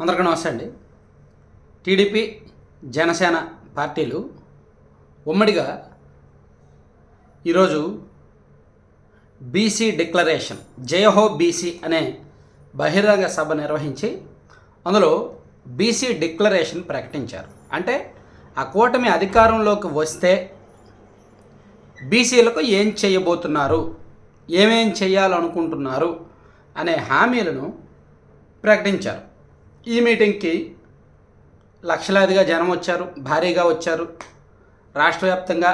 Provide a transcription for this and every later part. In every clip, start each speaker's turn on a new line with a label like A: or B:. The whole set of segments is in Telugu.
A: అందరికీ నమస్తే అండి. టీడీపీ జనసేన పార్టీలు ఉమ్మడిగా ఈరోజు బీసీ డిక్లరేషన్ జయహో బీసీ అనే బహిరంగ సభ నిర్వహించి అందులో బీసీ డిక్లరేషన్ ప్రకటించారు. అంటే ఆ కూటమి అధికారంలోకి వస్తే బీసీలకు ఏం చేయబోతున్నారు ఏమేం చేయాలనుకుంటున్నారు అనే హామీలను ప్రకటించారు. ఈ మీటింగ్కి లక్షలాదిగా జనం వచ్చారు భారీగా వచ్చారు. రాష్ట్ర వ్యాప్తంగా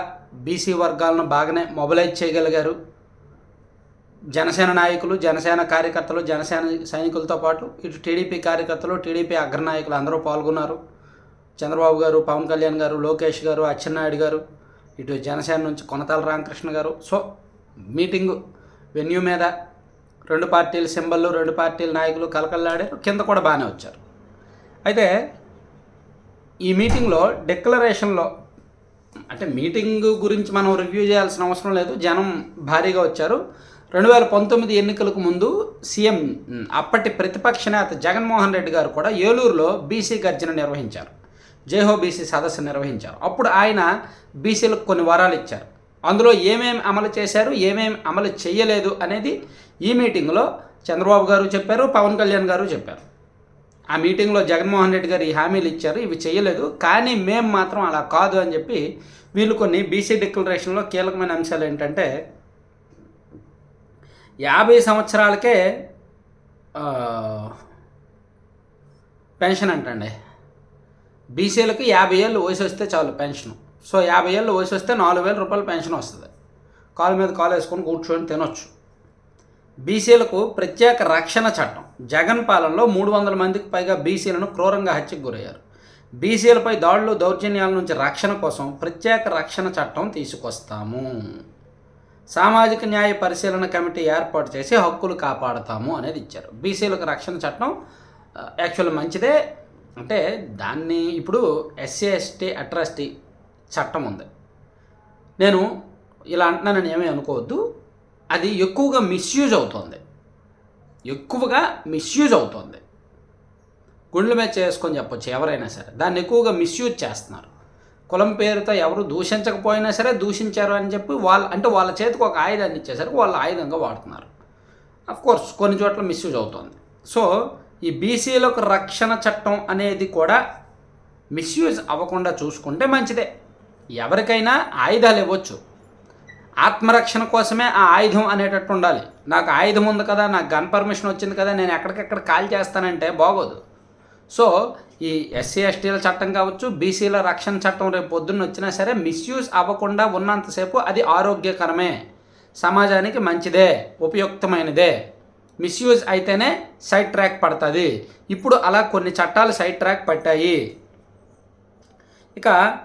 A: బీసీ వర్గాలను బాగానే మొబిలైజ్ చేయగలిగారు. జనసేన నాయకులు జనసేన కార్యకర్తలు జనసేన సైనికులతో పాటు ఇటు టీడీపీ కార్యకర్తలు టీడీపీ అగ్రనాయకులు అందరూ పాల్గొన్నారు. చంద్రబాబు గారు పవన్ కళ్యాణ్ గారు లోకేష్ గారు అచ్చెన్నాయుడు గారు ఇటు జనసేన నుంచి కొనతాల రామకృష్ణ గారు. సో మీటింగు వెన్యూ మీద రెండు పార్టీల సింబళ్ళు రెండు పార్టీల నాయకులు కలకల్లాడారు కింద కూడా బాగానే వచ్చారు. అయితే ఈ మీటింగ్లో డిక్లరేషన్లో అంటే మీటింగ్ గురించి మనం రివ్యూ చేయాల్సిన అవసరం లేదు. జనం భారీగా వచ్చారు. రెండు వేల పంతొమ్మిది ఎన్నికలకు ముందు సీఎం అప్పటి ప్రతిపక్ష నేత జగన్మోహన్ రెడ్డి గారు కూడా ఏలూరులో బీసీ గర్జన నిర్వహించారు. జేహో బీసీ సదస్సు నిర్వహించారు. అప్పుడు ఆయన బీసీలకు కొన్ని వరాలు ఇచ్చారు. అందులో ఏమేమి అమలు చేశారు ఏమేమి అమలు చేయలేదు అనేది ఈ మీటింగ్లో చంద్రబాబు గారు చెప్పారు పవన్ కళ్యాణ్ గారు చెప్పారు. ఆ మీటింగ్లో జగన్మోహన్ రెడ్డి గారు ఈ హామీలు ఇచ్చారు. ఇవి చేయలేదు. కానీ మేము మాత్రం అలా కాదు అని చెప్పి వీళ్ళు కొన్ని బీసీ డిక్లరేషన్లో కీలకమైన అంశాలు ఏంటంటే యాభై సంవత్సరాలకే పెన్షన్ అంటండి. బీసీలకు యాభై ఏళ్ళు వయసు వస్తే చాలు పెన్షన్. సో యాభై ఏళ్ళు వయసు వస్తే నాలుగు వేల రూపాయలు పెన్షన్ వస్తుంది. కాలు మీద కాలు వేసుకొని కూర్చొని తినొచ్చు. బీసీలకు ప్రత్యేక రక్షణ చట్టం. జగన్ పాలనలో మూడు వందల మందికి పైగా బీసీలను క్రూరంగా హత్యకు గురయ్యారు. బీసీలపై దాడులు దౌర్జన్యాల నుంచి రక్షణ కోసం ప్రత్యేక రక్షణ చట్టం తీసుకొస్తాము. సామాజిక న్యాయ పరిశీలన కమిటీ ఏర్పాటు చేసి హక్కులు కాపాడతాము అనేది ఇచ్చారు. బీసీలకు రక్షణ చట్టం యాక్చువల్ మంచిదే. అంటే దాన్ని ఇప్పుడు ఎస్సీ ఎస్టీ అట్రాసిటీ చట్టం ఉంది. నేను ఇలా అంటున్నానని ఏమీ అనుకోవద్దు. అది ఎక్కువగా మిస్యూజ్ అవుతుంది. ఎక్కువగా మిస్యూజ్ అవుతుంది. గుండెల మీద చేసుకొని చెప్పొచ్చు ఎవరైనా సరే. దాన్ని ఎక్కువగా మిస్యూజ్ చేస్తున్నారు. కులం పేరుతో ఎవరు దూషించకపోయినా సరే దూషించారు అని చెప్పి వాళ్ళ అంటే వాళ్ళ చేతికి ఒక ఆయుధాన్ని ఇచ్చేసరికి వాళ్ళు ఆయుధంగా వాడుతున్నారు. కోర్స్ కొన్ని చోట్ల మిస్యూజ్ అవుతుంది. సో ఈ బీసీలకు రక్షణ చట్టం అనేది కూడా మిస్యూజ్ అవ్వకుండా చూసుకుంటే మంచిదే. ఎవరికైనా ఆయుధాలు ఇవ్వచ్చు. ఆత్మరక్షణ కోసమే ఆ ఆయుధం అనేటట్టు ఉండాలి. నాకు ఆయుధం ఉంది కదా నాకు గన్ పర్మిషన్ వచ్చింది కదా నేను ఎక్కడికెక్కడ కాల్ చేస్తానంటే బాగోదు. సో ఈ ఎస్సీ ఎస్టీల చట్టం కావచ్చు బీసీల రక్షణ చట్టం రేపు పొద్దున్న వచ్చినా సరే మిస్యూజ్ అవ్వకుండా ఉన్నంతసేపు అది ఆరోగ్యకరమే. సమాజానికి మంచిదే ఉపయుక్తమైనదే. మిస్యూజ్ అయితేనే సైడ్ ట్రాక్ పడుతుంది. ఇప్పుడు అలా కొన్ని చట్టాలు సైడ్ ట్రాక్ పట్టాయి. ఇక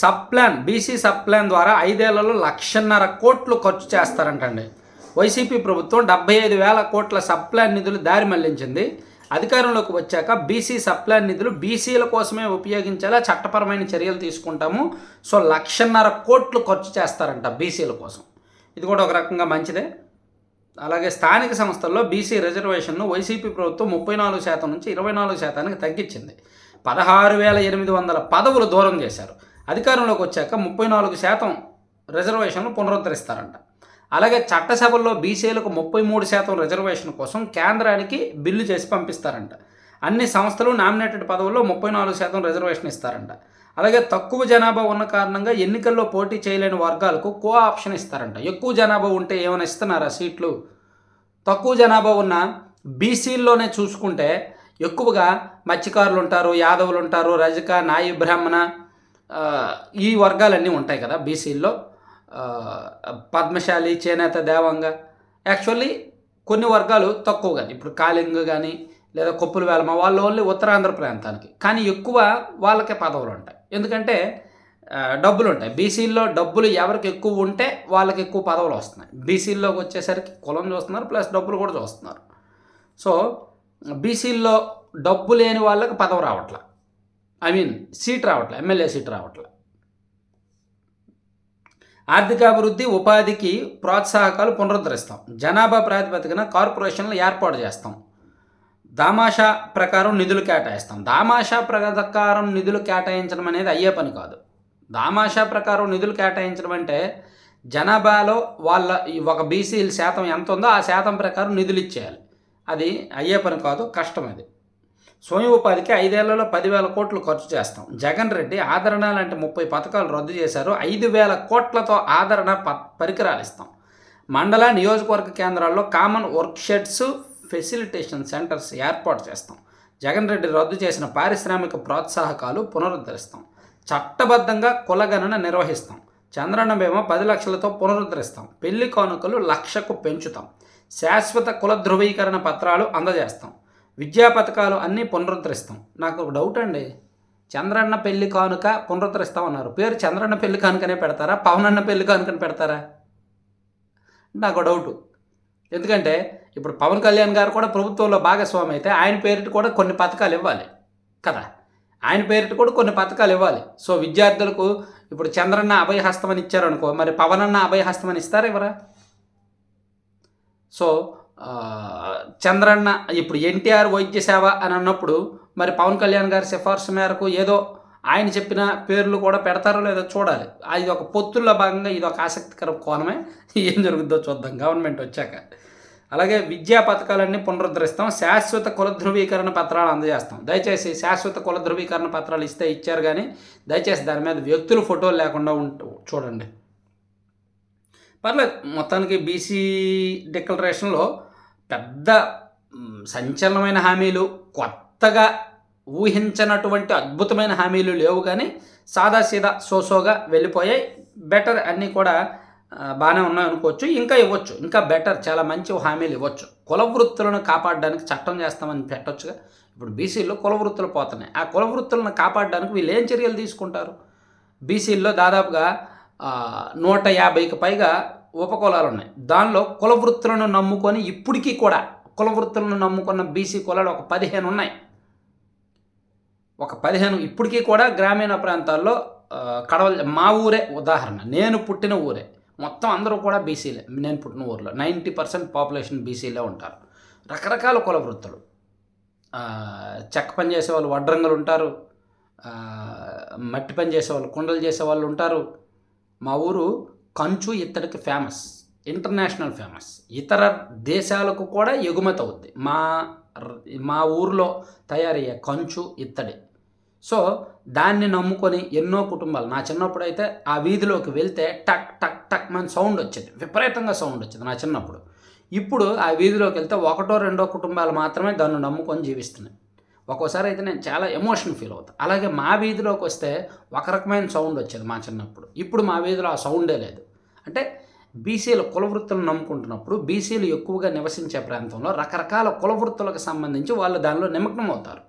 A: sub plan BC sub plan ద్వారా ఐదేళ్ళలో లక్షన్నర కోట్లు ఖర్చు చేస్తారంటండి. వైసీపీ ప్రభుత్వం డెబ్బై ఐదు వేల కోట్ల సబ్ ప్లాన్ నిధులు దారి మళ్ళించింది. అధికారంలోకి వచ్చాక బీసీ సబ్ ప్లాన్ నిధులు బీసీల కోసమే ఉపయోగించేలా చట్టపరమైన చర్యలు తీసుకుంటాము. సో లక్షన్నర కోట్లు ఖర్చు చేస్తారంట బీసీల కోసం. ఇది కూడా ఒక రకంగా మంచిదే. అలాగే స్థానిక సంస్థల్లో బీసీ రిజర్వేషన్ను వైసీపీ ప్రభుత్వం ముప్పై నాలుగు శాతం నుంచి ఇరవై నాలుగు శాతానికి తగ్గించింది. పదహారు వేల ఎనిమిది వందల పదవులు దూరం చేశారు. అధికారంలోకి వచ్చాక ముప్పై నాలుగు శాతం రిజర్వేషన్లు పునరుద్ధరిస్తారంట. అలాగే చట్టసభల్లో బీసీలకు ముప్పై మూడు శాతం రిజర్వేషన్ కోసం కేంద్రానికి బిల్లు చేసి పంపిస్తారంట. అన్ని సంస్థలు నామినేటెడ్ పదవుల్లో ముప్పై నాలుగు శాతం రిజర్వేషన్ ఇస్తారంట. అలాగే తక్కువ జనాభా ఉన్న కారణంగా ఎన్నికల్లో పోటీ చేయలేని వర్గాలకు కో ఆప్షన్ ఇస్తారంట. ఎక్కువ జనాభా ఉంటే ఏమైనా ఇస్తున్నారా సీట్లు? తక్కువ జనాభా ఉన్న బీసీల్లోనే చూసుకుంటే ఎక్కువగా మత్స్యకారులు ఉంటారు యాదవులు ఉంటారు రజక నాయి బ్రాహ్మణ ఈ వర్గాలన్నీ ఉంటాయి కదా బీసీల్లో. పద్మశాలి చేనేత దేవంగ. యాక్చువల్లీ కొన్ని వర్గాలు తక్కువ కానీ ఇప్పుడు కాళింగ్ కానీ లేదా కొప్పుల వేలమ వాళ్ళు ఓన్లీ ఉత్తరాంధ్ర ప్రాంతానికి. కానీ ఎక్కువ వాళ్ళకే పదవులు ఉంటాయి. ఎందుకంటే డబ్బులు ఉంటాయి. బీసీల్లో డబ్బులు ఎవరికి ఎక్కువ ఉంటే వాళ్ళకి ఎక్కువ పదవులు వస్తున్నాయి. బీసీల్లోకి వచ్చేసరికి కులం చూస్తున్నారు ప్లస్ డబ్బులు కూడా చూస్తున్నారు. సో బీసీల్లో డబ్బు లేని వాళ్ళకి పదవి రావట్లే. ఐ మీన్ సీట్ రావట్లే ఎమ్మెల్యే సీట్ రావట్లే. ఆర్థికాభివృద్ధి ఉపాధికి ప్రోత్సాహకాలు పునరుద్ధరిస్తాం. జనాభా ప్రాతిపదికన కార్పొరేషన్లు ఏర్పాటు చేస్తాం. దామాషా ప్రకారం నిధులు కేటాయిస్తాం. దామాషా ప్రకారం నిధులు కేటాయించడం అనేది అయ్యే పని కాదు. దామాషా ప్రకారం నిధులు కేటాయించడం అంటే జనాభాలో వాళ్ళ ఈ ఒక బీసీల శాతం ఎంత ఉందో ఆ శాతం ప్రకారం నిధులు ఇచ్చేయాలి. అది అయ్యే పని కాదు కష్టం అది. స్వయం ఉపాధికి ఐదేళ్ళలో పదివేల కోట్లు ఖర్చు చేస్తాం. జగన్ రెడ్డి ఆదరణ లాంటి ముప్పై పథకాలు రద్దు చేశారు. ఐదు వేల కోట్లతో ఆదరణ ప పరికరాలు ఇస్తాం మండల నియోజకవర్గ కేంద్రాల్లో common work sheds facilitation centres ఏర్పాటు చేస్తాం. జగన్ రెడ్డి రద్దు చేసిన పారిశ్రామిక ప్రోత్సాహకాలు పునరుద్ధరిస్తాం. చట్టబద్ధంగా కులగణన నిర్వహిస్తాం. చంద్రన్న బీమా పది లక్షలతో పునరుద్ధరిస్తాం. పెళ్ళి కానుకలు లక్షకు పెంచుతాం. శాశ్వత కుల ధృవీకరణ పత్రాలు అందజేస్తాం. విద్యా పథకాలు అన్నీ పునరుద్ధరిస్తాం. నాకు ఒక డౌట్ అండి. చంద్రన్న పెళ్ళి కానుక పునరుద్ధరిస్తాం అన్నారు. పేరు చంద్రన్న పెళ్ళి కానుకనే పెడతారా? పవనన్న పెళ్ళి కానుకని పెడతారా? నాకు డౌట్ డౌటు ఎందుకంటే ఇప్పుడు పవన్ కళ్యాణ్ గారు కూడా ప్రభుత్వంలో భాగస్వామి అయితే ఆయన పేరిట కూడా కొన్ని పథకాలు ఇవ్వాలి కదా. ఆయన పేరిట కూడా కొన్ని పథకాలు ఇవ్వాలి. సో విద్యార్థులకు ఇప్పుడు చంద్రన్న అభయహస్తం అని ఇచ్చారనుకో మరి పవనన్న అభయహస్తం అని ఇస్తారా ఇవరా సో చంద్రన్న ఇప్పుడు ఎన్టీఆర్ వైద్య సేవ అని అన్నప్పుడు మరి పవన్ కళ్యాణ్ గారి సిఫార్సు మేరకు ఏదో ఆయన చెప్పిన పేర్లు కూడా పెడతారో లేదో చూడాలి. అది ఒక పొత్తుల్లో భాగంగా ఇది ఒక ఆసక్తికర కోణమే. ఏం జరుగుద్దో చూద్దాం. గవర్నమెంట్ వచ్చాక. అలాగే విద్యా పథకాలన్నీ పునరుద్ధరిస్తాం. శాశ్వత కుల ధృవీకరణ పత్రాలు అందజేస్తాం. దయచేసి శాశ్వత కుల ధృవీకరణ పత్రాలు ఇస్తే ఇచ్చారు కానీ దయచేసి దాని మీద వ్యక్తులు ఫోటోలు లేకుండా ఉంటూ చూడండి. పర్లేదు మొత్తానికి బీసీ డిక్లరేషన్లో పెద్ద సంచలనమైన హామీలు కొత్తగా ఊహించనటువంటి అద్భుతమైన హామీలు లేవు కానీ సాదాసీదా సోసోగా వెళ్ళిపోయాయి. బెటర్ అన్నీ కూడా బాగానే ఉన్నాయి అనుకోవచ్చు. ఇంకా ఇవ్వచ్చు. ఇంకా బెటర్ చాలా మంచి హామీలు ఇవ్వచ్చు. కుల వృత్తులను కాపాడడానికి చట్టం చేస్తామని పెట్టొచ్చుగా. ఇప్పుడు బీసీల్లో కుల వృత్తులు పోతున్నాయి. ఆ కుల వృత్తులను కాపాడడానికి వీళ్ళు ఏం చర్యలు తీసుకుంటారు? బీసీల్లో దాదాపుగా నూట యాభైకి పైగా ఉపకులాలు ఉన్నాయి. దానిలో కుల వృత్తులను నమ్ముకొని ఇప్పటికీ కూడా కుల వృత్తులను నమ్ముకున్న బీసీ కులాలు ఒక పదిహేను ఉన్నాయి. ఒక పదిహేను ఇప్పటికీ కూడా గ్రామీణ ప్రాంతాల్లో కడవల మా ఊరే ఉదాహరణ. నేను పుట్టిన ఊరే. మొత్తం అందరూ కూడా బీసీలే. నేను పుట్టిన ఊర్లో నైంటీ పర్సెంట్ పాపులేషన్ బీసీలే ఉంటారు. రకరకాల కుల వృత్తులు. చెక్క పని చేసే వాళ్ళు వడ్రంగులు ఉంటారు. మట్టి పని చేసే వాళ్ళు కుండలు చేసే వాళ్ళు ఉంటారు. మా ఊరు కంచు ఇత్తడికి ఫేమస్ ఇంటర్నేషనల్ ఫేమస్ ఇతర దేశాలకు కూడా ఎగుమతి అవుద్ది. మా మా ఊరిలో తయారయ్యే కంచు ఇత్తడి. సో దాన్ని నమ్ముకొని ఎన్నో కుటుంబాలు నా చిన్నప్పుడు అయితే ఆ వీధిలోకి వెళ్తే టక్ టక్ టక్ మన సౌండ్ వచ్చేది. విపరీతంగా సౌండ్ వచ్చేది నా చిన్నప్పుడు. ఇప్పుడు ఆ వీధిలోకి వెళ్తే ఒకటో రెండో కుటుంబాలు మాత్రమే దాన్ని నమ్ముకొని జీవిస్తున్నాయి. ఒక్కోసారి అయితే నేను చాలా ఎమోషన్ ఫీల్ అవుతాను అలాగే మా వీధిలోకి వస్తే ఒక రకమైన సౌండ్ వచ్చేది మా చిన్నప్పుడు. ఇప్పుడు మా వీధిలో ఆ సౌండే లేదు. అంటే బీసీలు కులవృత్తులను నమ్ముకుంటున్నప్పుడు బీసీలు ఎక్కువగా నివసించే ప్రాంతంలో రకరకాల కులవృత్తులకు సంబంధించి వాళ్ళు దానిలో నిమగ్నం అవుతారు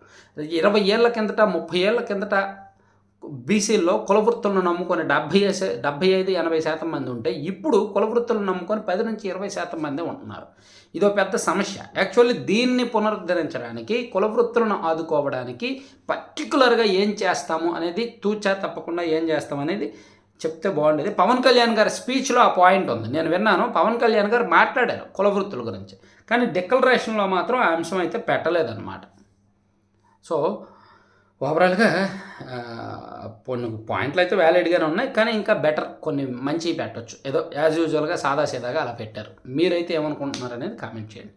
A: ఇరవై ఏళ్ళ కిందట ముప్పై ఏళ్ళ కిందట బీసీల్లో కులవృత్తులను నమ్ముకొని డెబ్భై డెబ్బై డెబ్భై ఐదు ఎనభై శాతం మంది ఉంటే ఇప్పుడు కులవృత్తులను నమ్ముకొని పది నుంచి ఇరవై శాతం మందే ఉంటున్నారు. ఇదో పెద్ద సమస్య. యాక్చువల్లీ దీన్ని పునరుద్ధరించడానికి కులవృత్తులను ఆదుకోవడానికి పర్టికులర్గా ఏం చేస్తాము అనేది తూచా తప్పకుండా ఏం చేస్తాం అనేది చెప్తే బాగుండేది. పవన్ కళ్యాణ్ గారి స్పీచ్లో ఆ పాయింట్ ఉంది. నేను విన్నాను పవన్ కళ్యాణ్ గారు మాట్లాడారు కులవృత్తుల గురించి. కానీ డిక్లరేషన్లో మాత్రం ఆ అంశం అయితే పెట్టలేదన్నమాట. సో ఓవరాల్గా కొన్ని పాయింట్లు అయితే వ్యాలిడ్గానే ఉన్నాయి. కానీ ఇంకా బెటర్ కొన్ని మంచివి పెట్టొచ్చు. ఏదో యాజ్ యూజువల్గా సాదాసీదాగా అలా పెట్టారు. మీరైతే ఏమనుకుంటున్నారు అనేది కామెంట్ చేయండి.